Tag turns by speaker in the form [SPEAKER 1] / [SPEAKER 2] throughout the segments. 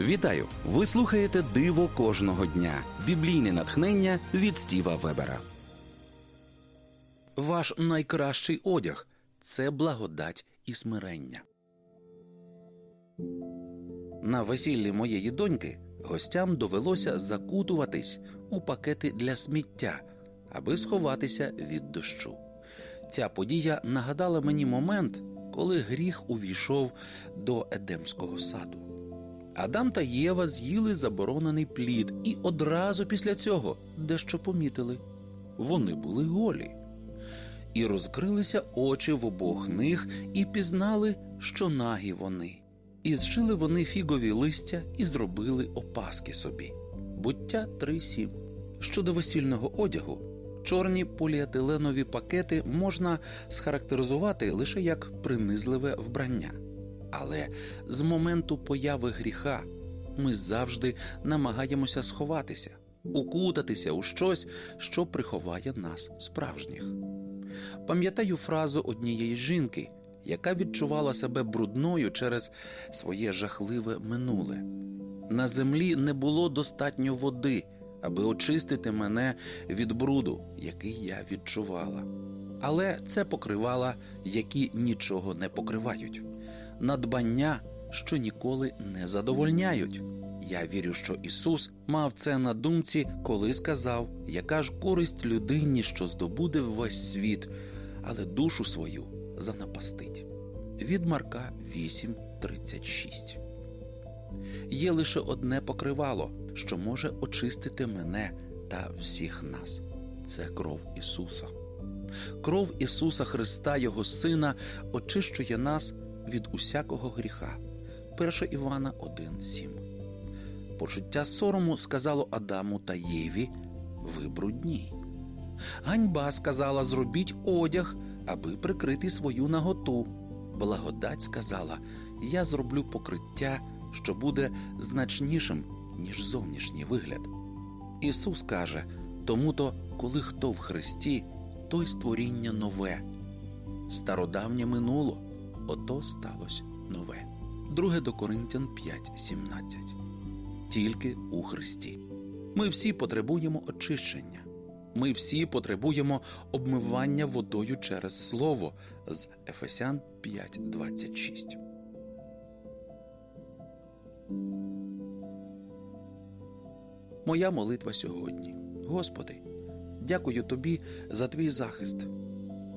[SPEAKER 1] Вітаю! Ви слухаєте Диво кожного дня. Біблійне натхнення від Стіва Вебера. Ваш найкращий одяг це благодать і смирення. На весіллі моєї доньки гостям довелося закутуватись у пакети для сміття, аби сховатися від дощу. Ця подія нагадала мені момент, коли гріх увійшов до Едемського саду. Адам та Єва з'їли заборонений плід і одразу після цього дещо помітили вони були голі. І розкрилися очі в обох них, і пізнали, що нагі вони. І зшили вони фігові листя і зробили опаски собі. Буття 3.7. Щодо весільного одягу, чорні поліетиленові пакети можна схарактеризувати лише як принизливе вбрання. Але з моменту появи гріха ми завжди намагаємося сховатися, укутатися у щось, що приховає нас справжніх. Пам'ятаю фразу однієї жінки, яка відчувала себе брудною через своє жахливе минуле. На землі не було достатньо води, аби очистити мене від бруду, який я відчувала. Але це покривала, які нічого не покривають, надбання, що ніколи не задовольняють. Я вірю, що Ісус мав це на думці, коли сказав, яка ж користь людині, що здобуде весь світ, але душу свою занапастить. Від Марка 8.36 Є лише одне покривало, що може очистити мене та всіх нас. Це кров Ісуса. Кров Ісуса Христа, Його Сина, очищує нас від усякого гріха. 1 Івана 1.7 Почуття сорому сказало Адаму та Єві ви брудні. Ганьба сказала зробіть одяг, аби прикрити свою наготу. Благодать сказала я зроблю покриття, що буде значнішим, ніж зовнішній вигляд. Ісус каже тому то, коли хто в Христі, той створіння нове. Стародавнє минуло, ото сталося нове. 2 до Коринтян 5.17 Тільки у Христі. Ми всі потребуємо очищення. Ми всі потребуємо обмивання водою через Слово з Ефесян 5.26. Моя молитва сьогодні. Господи, дякую Тобі за твій захист.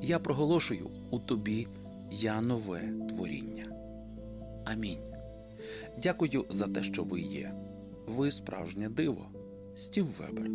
[SPEAKER 1] Я проголошую у Тобі я нове творіння. Амінь. Дякую за те, що ви є. Ви справжнє диво. Стів Вебер.